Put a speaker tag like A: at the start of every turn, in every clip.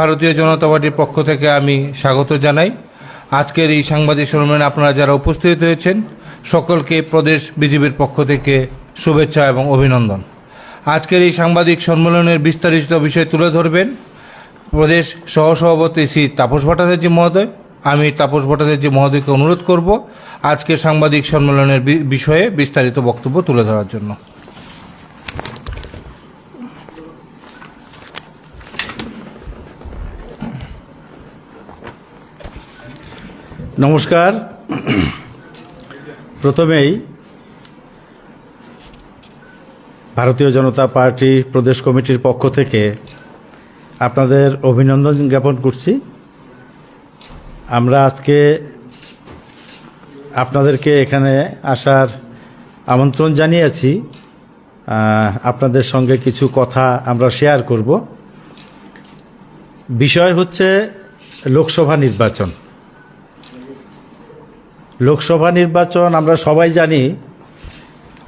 A: ভারতীয় জনতা পার্টির পক্ষ থেকে আমি স্বাগত জানাই। আজকের এই সাংবাদিক সম্মেলনে আপনারা যারা উপস্থিত হয়েছেন সকলকে প্রদেশ বিজেপির পক্ষ থেকে শুভেচ্ছা এবং অভিনন্দন। আজকের এই সাংবাদিক সম্মেলনের বিস্তারিত বিষয় তুলে ধরবেন প্রদেশ সহসভাপতি শ্রী তাপস ভট্টাচার্য মহোদয়। আমি তাপস ভট্টাচার্য মহোদয়কে অনুরোধ করব আজকের সাংবাদিক সম্মেলনের বিষয়ে বিস্তারিত বক্তব্য তুলে ধরার জন্য।
B: নমস্কার। প্রথমেই ভারতীয় জনতা পার্টি প্রদেশ কমিটির পক্ষ থেকে আপনাদের অভিনন্দন জ্ঞাপন করছি। আমরা আজকে আপনাদেরকে এখানে আসার আমন্ত্রণ জানিয়েছি। আপনাদের সঙ্গে কিছু কথা আমরা শেয়ার করব। বিষয় হচ্ছে লোকসভা নির্বাচন। লোকসভা নির্বাচন আমরা সবাই জানি,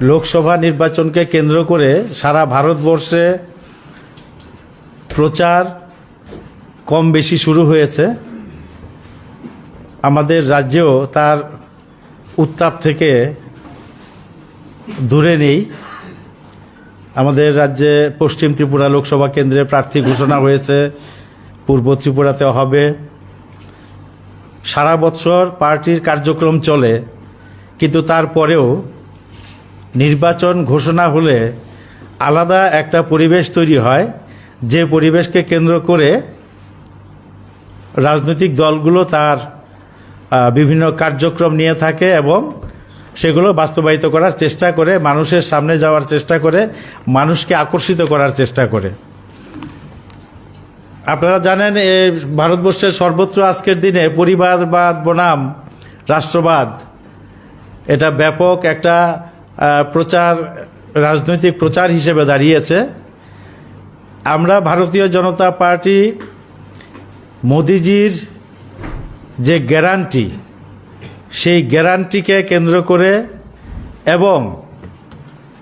B: লোকসভা নির্বাচনকে কেন্দ্র করে সারা ভারতবর্ষে প্রচার কম বেশি শুরু হয়েছে। আমাদের রাজ্যেও তার উত্তাপ থেকে দূরে নেই। আমাদের রাজ্যে পশ্চিম ত্রিপুরা লোকসভা কেন্দ্রে প্রার্থী ঘোষণা হয়েছে, পূর্ব ত্রিপুরাতে হবে। সারা বছর পার্টির কার্যক্রম চলে, কিন্তু তারপরেও নির্বাচন ঘোষণা হলে আলাদা একটা পরিবেশ তৈরি হয়, যে পরিবেশকে কেন্দ্র করে রাজনৈতিক দলগুলো তার বিভিন্ন কার্যক্রম নিয়ে থাকে এবং সেগুলো বাস্তবায়িত করার চেষ্টা করে, মানুষের সামনে যাওয়ার চেষ্টা করে, মানুষকে আকর্ষিত করার চেষ্টা করে। আপনারা জানেন ভারতবর্ষের সর্বত্র আজকের দিনে পরিবারবাদ বনাম, রাষ্ট্রবাদ, এটা ব্যাপক একটা প্রচার, রাজনৈতিক প্রচার হিসেবে দাঁড়িয়েছে। আমরা ভারতীয় জনতা পার্টি, মোদিজির যে গ্যারান্টি, সেই গ্যারান্টিকে কেন্দ্র করে এবং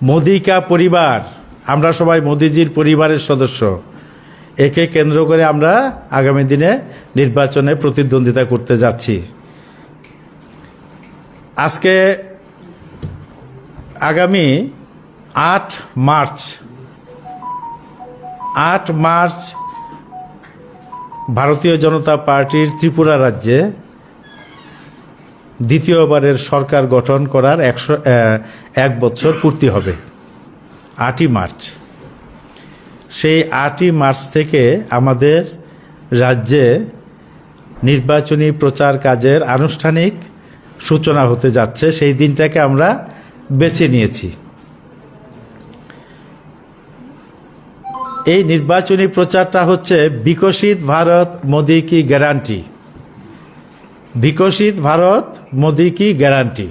B: মোদিকা পরিবার, আমরা সবাই মোদিজির পরিবারের সদস্য। একে কেন্দ্র করে আমরা আগামী দিনে নির্বাচনে প্রতিদ্বন্দ্বিতা করতে যাচ্ছি। আজকে আগামী আট মার্চ আট মার্চ ভারতীয় জনতা পার্টির ত্রিপুরা রাজ্যে দ্বিতীয়বারের সরকার গঠন করার একশো এক বছর পূর্তি হবে। আটই মার্চ। সেই আটই মার্চ থেকে আমাদের রাজ্যে নির্বাচনী প্রচার কাজের আনুষ্ঠানিক সূচনা হতে যাচ্ছে। সেই দিনটাকে আমরা বেছে নিয়েছি। এই নির্বাচনী প্রচারটা হচ্ছে বিকশিত ভারত, মোদি কি গ্যারান্টি? বিকশিত ভারত, মোদি কি গ্যারান্টি?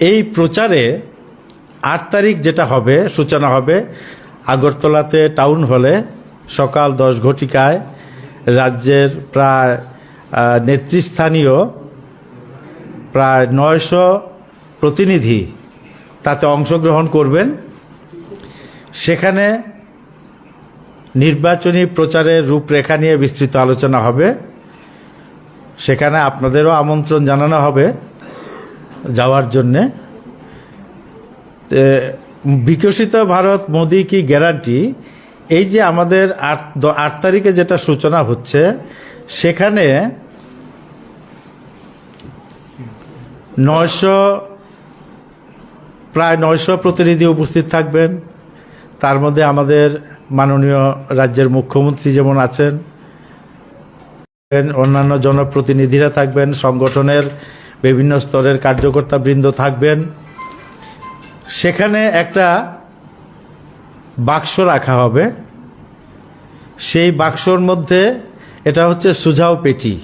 B: এই প্রচারে আট তারিখ যেটা হবে, সূচনা হবে আগরতলাতে টাউন হলে সকাল দশ ঘটিকায় রাজ্যের প্রায় নেতৃস্থানীয় প্রায় নয়শো প্রতিনিধি তাতে অংশগ্রহণ করবেন। সেখানে নির্বাচনী প্রচারের রূপরেখা নিয়ে বিস্তৃত আলোচনা হবে। সেখানে আপনাদেরও আমন্ত্রণ জানানো হবে যাওয়ার জন্যে। বিকশিত ভারত মোদি কি গ্যারান্টি? এই যে আমাদের আট আট তারিখে যেটা সূচনা হচ্ছে, সেখানে নয়শো, প্রায় নয়শো প্রতিনিধি উপস্থিত থাকবেন। তার মধ্যে আমাদের মাননীয় রাজ্যের মুখ্যমন্ত্রী যেমন আছেন, অন্যান্য জনপ্রতিনিধিরা থাকবেন, সংগঠনের বিভিন্ন স্তরের কার্যকর্তা বৃন্দ থাকবেন। সেখানে একটা বাক্স রাখা হবে। সেই বাক্সর মধ্যে এটা হচ্ছে সুঝাও পেটি,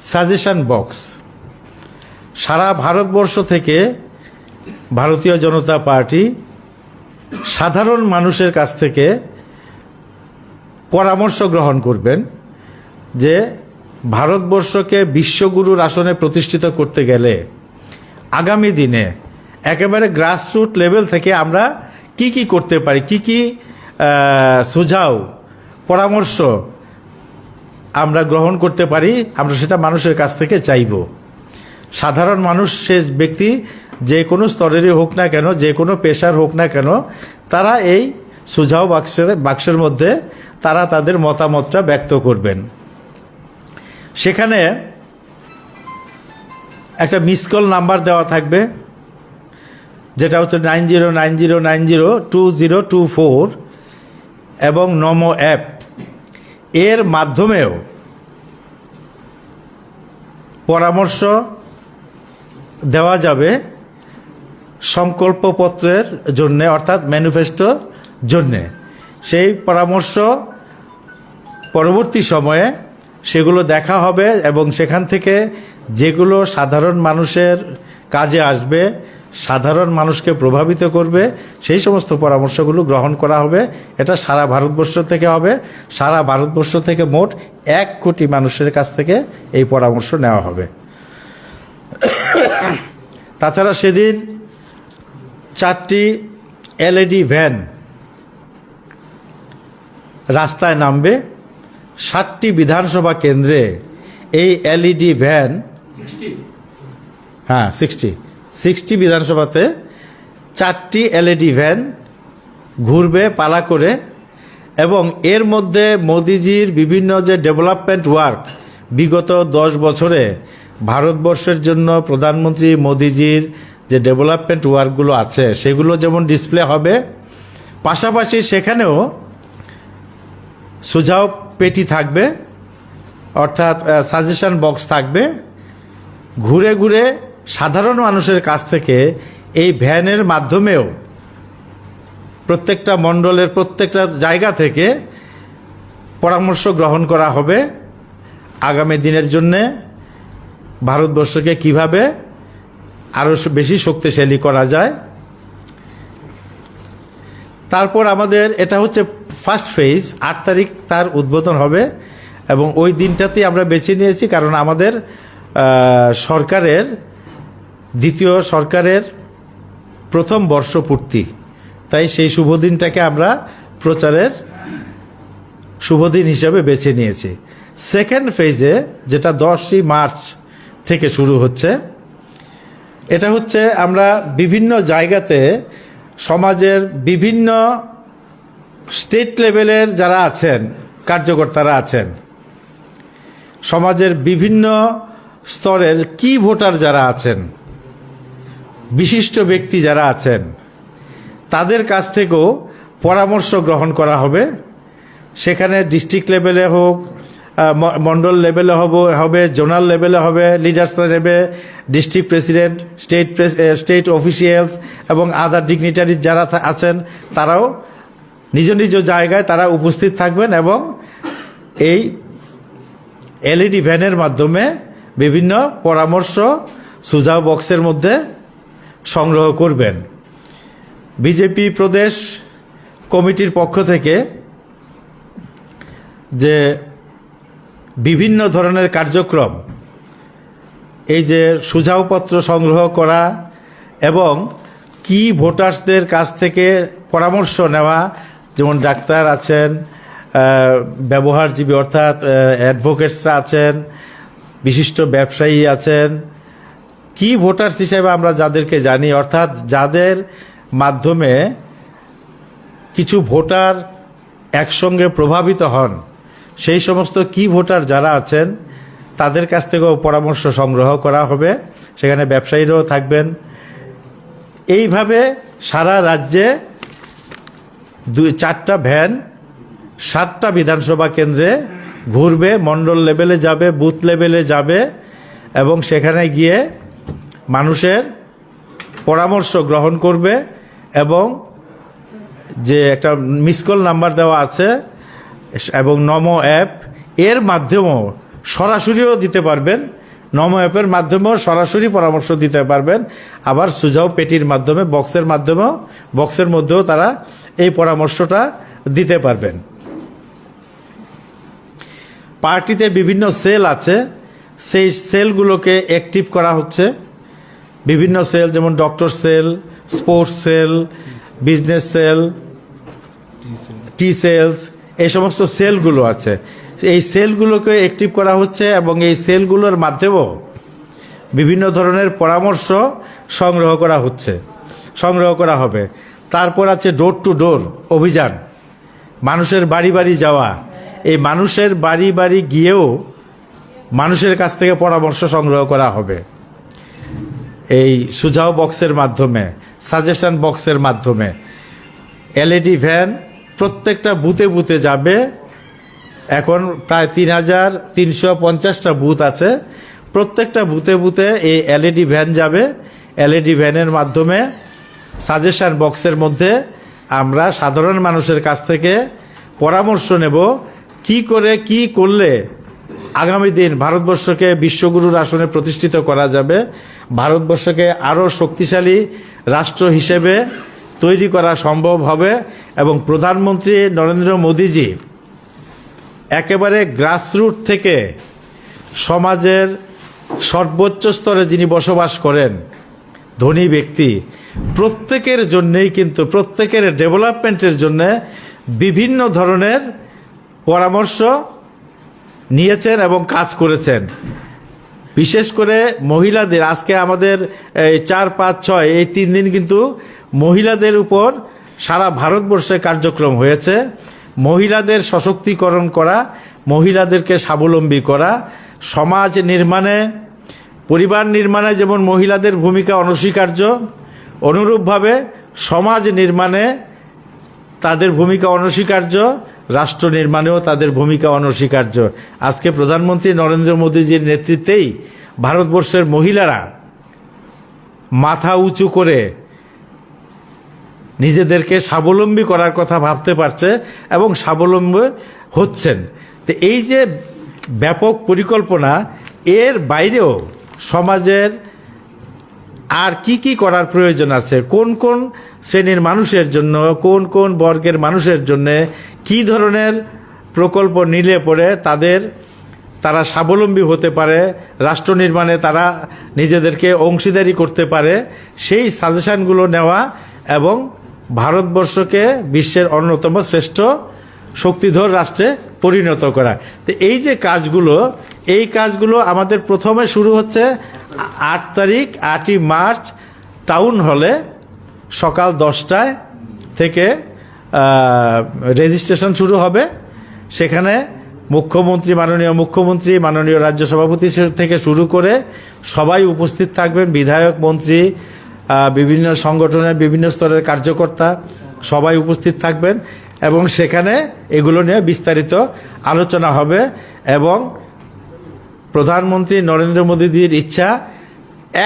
B: সাজেশন বক্স। সারা ভারতবর্ষ থেকে ভারতীয় জনতা পার্টি সাধারণ মানুষের কাছ থেকে পরামর্শ গ্রহণ করবেন যে ভারতবর্ষকে বিশ্বগুরুর আসনে প্রতিষ্ঠিত করতে গেলে আগামী দিনে একেবারে গ্রাসরুট লেভেল থেকে আমরা কি কি করতে পারি, কি কি সুঝাও, পরামর্শ আমরা গ্রহণ করতে পারি, আমরা সেটা মানুষের কাছ থেকে চাইব। সাধারণ মানুষ, সে ব্যক্তি যে কোনো স্তরেরই হোক না কেন, যে কোনো পেশার হোক না কেন, তারা এই সুঝাও বাক্সের বাক্সের মধ্যে তারা তাদের মতামতটা ব্যক্ত করবেন। সেখানে একটা মিস কল নাম্বার দেওয়া থাকবে। যেটা হচ্ছে nine zero nine zero nine zero two zero two four এবং নমো অ্যাপ। এর মাধ্যমেও পরামর্শ দেওয়া যাবে সংকল্পপত্রের জন্যে, অর্থাৎ ম্যানিফেস্টোর জন্যে। সেই পরামর্শ পরবর্তী সময়ে সেগুলো দেখা হবে এবং সেখান থেকে যেগুলো সাধারণ মানুষের কাজে আসবে সাধারণ মানুষকে প্রভাবিত করবে সেই সমস্ত পরামর্শগুলো গ্রহণ করা হবে। এটা সারা ভারতবর্ষ থেকে হবে। সারা ভারতবর্ষ থেকে মোট এক কোটি মানুষের কাছ থেকে এই পরামর্শ নেওয়া হবে। তাছাড়া সেদিন চারটি এলইডি ভ্যান রাস্তায় নামবে। ষাটটি বিধানসভা কেন্দ্রে এই এলইডি ভ্যান হ্যাঁ সিক্সটি। সিক্সটি বিধানসভাতে চারটি এলইডি ভ্যান ঘুরবে, পালা করে, এবং এর মধ্যে মোদিজির বিভিন্ন যে ডেভেলপমেন্ট ওয়ার্ক বিগত দশ বছরে ভারতবর্ষের জন্য প্রধানমন্ত্রী মোদিজির যে ডেভেলপমেন্ট ওয়ার্কগুলো আছে, সেগুলো যেমন ডিসপ্লে হবে, পাশাপাশি সেখানেও সুঝাও পেটি থাকবে, অর্থাৎ সাজেশন বক্স থাকবে। ঘুরে ঘুরে সাধারণ মানুষের কাছ থেকে এই ভ্যানের মাধ্যমেও প্রত্যেকটা মণ্ডলের প্রত্যেকটা জায়গা থেকে পরামর্শ গ্রহণ করা হবে। আগামী দিনের জন্যে ভারতবর্ষকে কীভাবে আরও বেশি শক্তিশালী করা যায়। তারপর আমাদের এটা হচ্ছে ফার্স্ট ফেজ আট তারিখ তার উদ্বোধন হবে এবং ওই দিনটাতেই আমরা বেছে নিয়েছি কারণ আমাদের সরকারের দ্বিতীয় সরকারের প্রথম বর্ষপূর্তি। তাই সেই শুভ দিনটাকে আমরা প্রচারের শুভ দিন হিসাবে বেছে নিয়েছি। সেকেন্ড ফেজে যেটা দশই মার্চ থেকে শুরু হচ্ছে, এটা হচ্ছে আমরা বিভিন্ন জায়গাতে সমাজের বিভিন্ন স্টেট লেভেলের যারা আছেন, কার্যকর্তারা আছেন, সমাজের বিভিন্ন স্তরের কি ভোটার যারা আছেন বিশিষ্ট ব্যক্তি যারা আছেন, তাদের কাছ থেকেও পরামর্শ গ্রহণ করা হবে। সেখানে ডিস্ট্রিক্ট লেভেলে হোক মন্ডল লেভেলে হবে হবে জোনাল লেভেলে হবে লিডার্স নেবে district president state state officials এবং আদার ডিগনিটারি যারা আছেন, তারাও নিজ নিজ জায়গায় তারা উপস্থিত থাকবেন এবং এই এলইডি ভ্যানের মাধ্যমে বিভিন্ন পরামর্শ সুঝাও বক্সের মধ্যে সংগ্রহ করবেন। বিজেপি প্রদেশ কমিটির পক্ষ থেকে যে বিভিন্ন ধরনের কার্যক্রম, এই যে সুঝাওপত্র সংগ্রহ করা এবং কি ভোটার্সদের কাছ থেকে পরামর্শ নেওয়া, যেমন ডাক্তার আছেন ব্যবহারজীবী অর্থাৎ অ্যাডভোকেটসরা আছেন, বিশিষ্ট ব্যবসায়ী আছেন কি ভোটার্স হিসেবে আমরা যাদেরকে জানি, অর্থাৎ যাদের মাধ্যমে কিছু ভোটার একসঙ্গে প্রভাবিত হন, সেই সমস্ত কি ভোটার যারা আছেন, তাদের কাছ থেকেও পরামর্শ সংগ্রহ করা হবে। সেখানে ব্যবসায়ীরাও থাকবেন। এইভাবে সারা রাজ্যে দুই, চারটা ভ্যান, সাতটা বিধানসভা কেন্দ্রে ঘুরবে মণ্ডল লেভেলে যাবে, বুথ লেভেলে যাবে এবং সেখানে গিয়ে মানুষের পরামর্শ গ্রহণ করবে এবং যে একটা মিসকল নাম্বার দেওয়া আছে এবং নমো অ্যাপ, এর মাধ্যমেও সরাসরিও দিতে পারবেন। নমো অ্যাপের মাধ্যমেও সরাসরি পরামর্শ দিতে পারবেন। আবার সুজাও পেটির মাধ্যমে, বক্সের মাধ্যমেও, বক্সের মধ্যেও তারা এই পরামর্শটা দিতে পারবেন। পার্টিতে বিভিন্ন সেল আছে। সেই সেলগুলোকে অ্যাক্টিভ করা হচ্ছে। বিভিন্ন সেল, যেমন doctor cell sports cell business cell টি সেলস এই সমস্ত সেলগুলো আছে। এই সেলগুলোকে অ্যাক্টিভ করা হচ্ছে এবং এই সেলগুলোর মাধ্যমেও বিভিন্ন ধরনের পরামর্শ সংগ্রহ করা হচ্ছে, সংগ্রহ করা হবে। তারপর আছে ডোর টু ডোর অভিযান। মানুষের বাড়ি বাড়ি যাওয়া। এই মানুষের বাড়ি বাড়ি গিয়েও মানুষের কাছ থেকে পরামর্শ সংগ্রহ করা হবে। এই সুঝাও বক্সের মাধ্যমে, সাজেশন বক্সের মাধ্যমে এলইডি ভ্যান প্রত্যেকটা বুথে বুথে যাবে। এখন প্রায় তিন হাজার তিনশো পঞ্চাশটা বুথ আছে। প্রত্যেকটা বুথে বুথে এই এলইডি ভ্যান যাবে। এলইডি ভ্যানের মাধ্যমে সাজেশন বক্সের মধ্যে আমরা সাধারণ মানুষের কাছ থেকে পরামর্শ নেব, কি করে, কি করলে আগামী দিন ভারতবর্ষকে বিশ্বগুরুর আসনে প্রতিষ্ঠিত করা যাবে। ভারতবর্ষকে আরও শক্তিশালী রাষ্ট্র হিসেবে তৈরি করা সম্ভব হবে এবং প্রধানমন্ত্রী নরেন্দ্র মোদীজি একেবারে গ্রাসরুট থেকে সমাজের সর্বোচ্চ স্তরে যিনি বসবাস করেন, ধনী ব্যক্তি, প্রত্যেকের জন্যেই কিন্তু, প্রত্যেকের ডেভেলপমেন্টের জন্যে বিভিন্ন ধরনের পরামর্শ নিয়েছেন এবং কাজ করেছেন। বিশেষ করে মহিলাদের, আজকে আমাদের এই চার, পাঁচ, ছয়, এই তিন দিন কিন্তু মহিলাদের উপর সারা ভারতবর্ষে কার্যক্রম হয়েছে। মহিলাদের সশক্তিকরণ করা, মহিলাদেরকে স্বাবলম্বী করা, সমাজ নির্মাণে, পরিবার নির্মাণে যেমন মহিলাদের ভূমিকা অনস্বীকার্য, অনুরূপভাবে সমাজ নির্মাণে তাদের ভূমিকা অনস্বীকার্য রাষ্ট্র নির্মাণেও তাদের ভূমিকা অনস্বীকার্য। আজকে প্রধানমন্ত্রী নরেন্দ্র মোদীজির নেতৃত্বেই ভারতবর্ষের মহিলারা মাথা উঁচু করে নিজেদেরকে স্বাবলম্বী করার কথা ভাবতে পারছে এবং স্বাবলম্বী হচ্ছেন। তো এই যে ব্যাপক পরিকল্পনা, এর বাইরেও সমাজের আর কি কি করার প্রয়োজন আছে? কোন কোন শ্রেণির মানুষের জন্য, কোন কোন বর্গের মানুষের জন্য কি ধরনের প্রকল্প নিলে পরে তাদের, তারা স্বাবলম্বী হতে পারে, রাষ্ট্র নির্মাণে তারা নিজেদেরকে অংশীদারি করতে পারে, সেই সাজেশনগুলো নেওয়া এবং ভারতবর্ষকে বিশ্বের অন্যতম শ্রেষ্ঠ শক্তিধর রাষ্ট্রে পরিণত করা। তো এই যে কাজগুলো, এই কাজগুলো আমাদের প্রথমে শুরু হচ্ছে আট তারিখ, আটই মার্চ, টাউন হলে সকাল দশটায় থেকে রেজিস্ট্রেশন শুরু হবে। সেখানে মুখ্যমন্ত্রী, মাননীয় মুখ্যমন্ত্রী, মাননীয় রাজ্য সভাপতি থেকে শুরু করে সবাই উপস্থিত থাকবেন। বিধায়ক, মন্ত্রী বিভিন্ন সংগঠনের বিভিন্ন স্তরের কার্যকর্তা সবাই উপস্থিত থাকবেন এবং সেখানে এগুলো নিয়ে বিস্তারিত আলোচনা হবে এবং প্রধানমন্ত্রী নরেন্দ্র মোদীজির ইচ্ছা,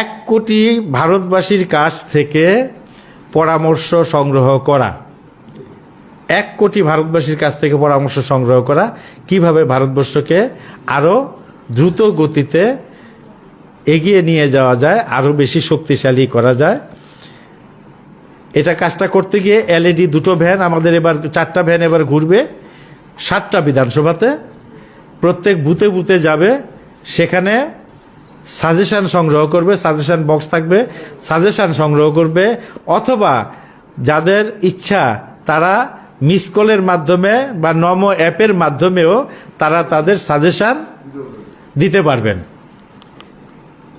B: এক কোটি ভারতবাসীর কাছ থেকে পরামর্শ সংগ্রহ করা। এক কোটি ভারতবাসীর কাছ থেকে পরামর্শ সংগ্রহ করা। কীভাবে ভারতবর্ষকে আরও দ্রুত গতিতে এগিয়ে নিয়ে যাওয়া যায় আরও বেশি শক্তিশালী করা যায়। এটা কাজটা করতে গিয়ে এলইডি দুটো ভ্যান, আমাদের এবার চারটা ভ্যান এবার ঘুরবে সাতটা বিধানসভাতে। প্রত্যেক বুথে বুথে যাবে সেখানে সাজেশান সংগ্রহ করবে সাজেশান বক্স থাকবে সাজেশান সংগ্রহ করবে, অথবা যাদের ইচ্ছা তারা মিস কলের মাধ্যমে বা নমো অ্যাপের মাধ্যমেও তারা তাদের সাজেশান দিতে পারবেন।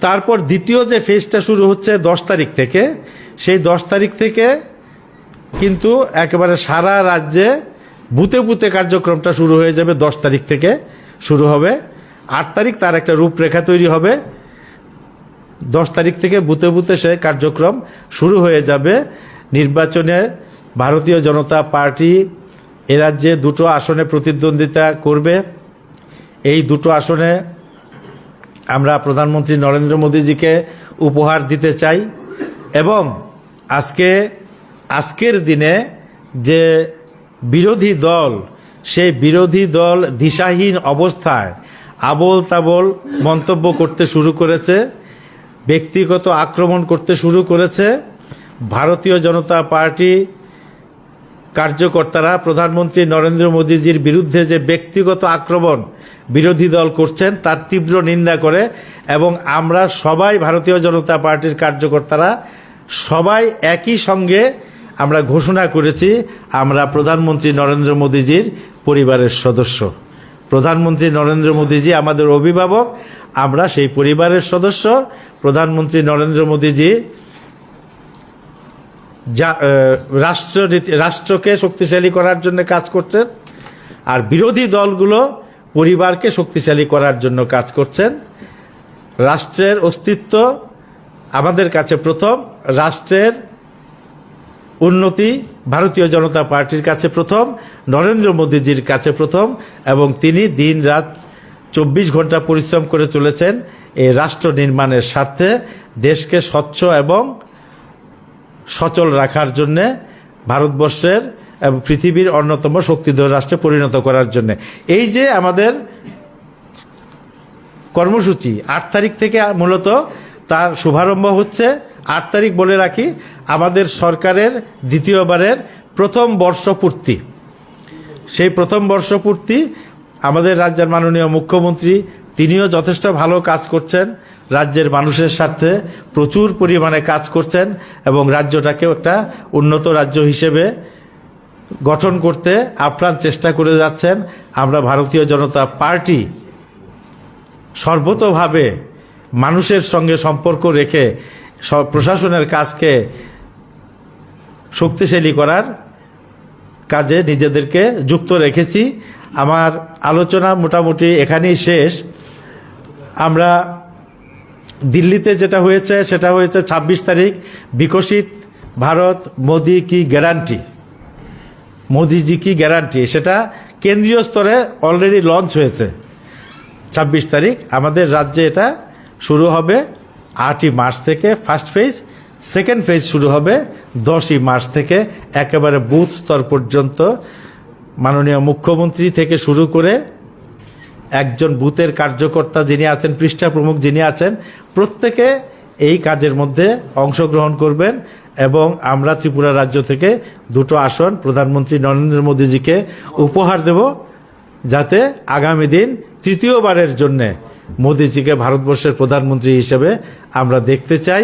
B: তারপর দ্বিতীয় যে ফেজটা শুরু হচ্ছে দশ তারিখ থেকে, সেই দশ তারিখ থেকে কিন্তু একেবারে সারা রাজ্যে বুতে বুতে কার্যক্রমটা শুরু হয়ে যাবে দশ তারিখ থেকে শুরু হবে। আট তারিখ তার একটা রূপরেখা তৈরি হবে। দশ তারিখ থেকে বুতে বুতে সে কার্যক্রম শুরু হয়ে যাবে। নির্বাচনে ভারতীয় জনতা পার্টি এ রাজ্যে দুটো আসনে প্রতিদ্বন্দ্বিতা করবে। এই দুটো আসনে আমরা প্রধানমন্ত্রী নরেন্দ্র মোদীজিকে উপহার দিতে চাই এবং আজকে, আজকের দিনে যে বিরোধী দল, সেই বিরোধী দল দিশাহীন অবস্থায় আবল তাবল মন্তব্য করতে শুরু করেছে, ব্যক্তিগত আক্রমণ করতে শুরু করেছে, ভারতীয় জনতা পার্টি কার্যকর্তারা, প্রধানমন্ত্রী নরেন্দ্র মোদীজির বিরুদ্ধে যে ব্যক্তিগত আক্রমণ বিরোধী দল করছেন, তার তীব্র নিন্দা করে এবং আমরা সবাই ভারতীয় জনতা পার্টির কার্যকর্তারা সবাই একই সঙ্গে আমরা ঘোষণা করেছি, আমরা প্রধানমন্ত্রী নরেন্দ্র মোদীজির পরিবারের সদস্য। প্রধানমন্ত্রী নরেন্দ্র মোদীজি আমাদের অভিভাবক, আমরা সেই পরিবারের সদস্য। প্রধানমন্ত্রী নরেন্দ্র মোদীজি যা রাষ্ট্রনীতি রাষ্ট্রকে শক্তিশালী করার জন্য কাজ করছেন, আর বিরোধী দলগুলো পরিবারকে শক্তিশালী করার জন্য কাজ করছেন। রাষ্ট্রের অস্তিত্ব আমাদের কাছে প্রথম, রাষ্ট্রের উন্নতি ভারতীয় জনতা পার্টির কাছে প্রথম, নরেন্দ্র মোদীজির কাছে প্রথম, এবং তিনি দিন রাত চব্বিশ ঘণ্টা পরিশ্রম করে চলেছেন এই রাষ্ট্র নির্মাণের স্বার্থে, দেশকে স্বচ্ছ এবং সচল রাখার জন্যে, ভারতবর্ষের এবং পৃথিবীর অন্যতম শক্তিধর রাষ্ট্রে পরিণত করার জন্য। এই যে আমাদের কর্মসূচি, আট তারিখ থেকে মূলত তার শুভারম্ভ হচ্ছে, আট তারিখ বলে রাখি আমাদের সরকারের দ্বিতীয়বারের প্রথম বর্ষপূর্তি। সেই প্রথম বর্ষপূর্তি আমাদের রাজ্যের মাননীয় মুখ্যমন্ত্রী, তিনিও যথেষ্ট ভালো কাজ করছেন, রাজ্যের মানুষের স্বার্থে প্রচুর পরিমাণে কাজ করছেন এবং রাজ্যটাকেও একটা উন্নত রাজ্য হিসেবে গঠন করতে আপ্রাণ চেষ্টা করে যাচ্ছেন। আমরা ভারতীয় জনতা পার্টি সর্বতভাবে মানুষের সঙ্গে সম্পর্ক রেখে প্রশাসনের কাজকে শক্তিশালী করার কাজে নিজেদেরকে যুক্ত রেখেছি। আমার আলোচনা মোটামুটি এখানেই শেষ। আমরা দিল্লিতে যেটা হয়েছে, সেটা হয়েছে ২৬ তারিখ, বিকশিত ভারত, মোদি কি গ্যারান্টি? মোদিজি কি গ্যারান্টি? সেটা কেন্দ্রীয় স্তরে অলরেডি লঞ্চ হয়েছে। ছাব্বিশ তারিখ, আমাদের রাজ্যে এটা শুরু হবে আটই মার্চ থেকে ফার্স্ট ফেজ সেকেন্ড ফেজ শুরু হবে দশই মার্চ থেকে, একেবারে বুথ স্তর পর্যন্ত। মাননীয় মুখ্যমন্ত্রী থেকে শুরু করে একজন বুথের কার্যকর্তা যিনি আছেন, পৃষ্ঠা প্রমুখ যিনি আছেন, প্রত্যেকে এই কাজের মধ্যে অংশগ্রহণ করবেন এবং আমরা ত্রিপুরা রাজ্য থেকে দুটো আসন, প্রধানমন্ত্রী নরেন্দ্র মোদীজিকে উপহার দেব যাতে আগামী দিন তৃতীয়বারের জন্যে মোদীজিকে ভারতবর্ষের প্রধানমন্ত্রী হিসেবে আমরা দেখতে চাই।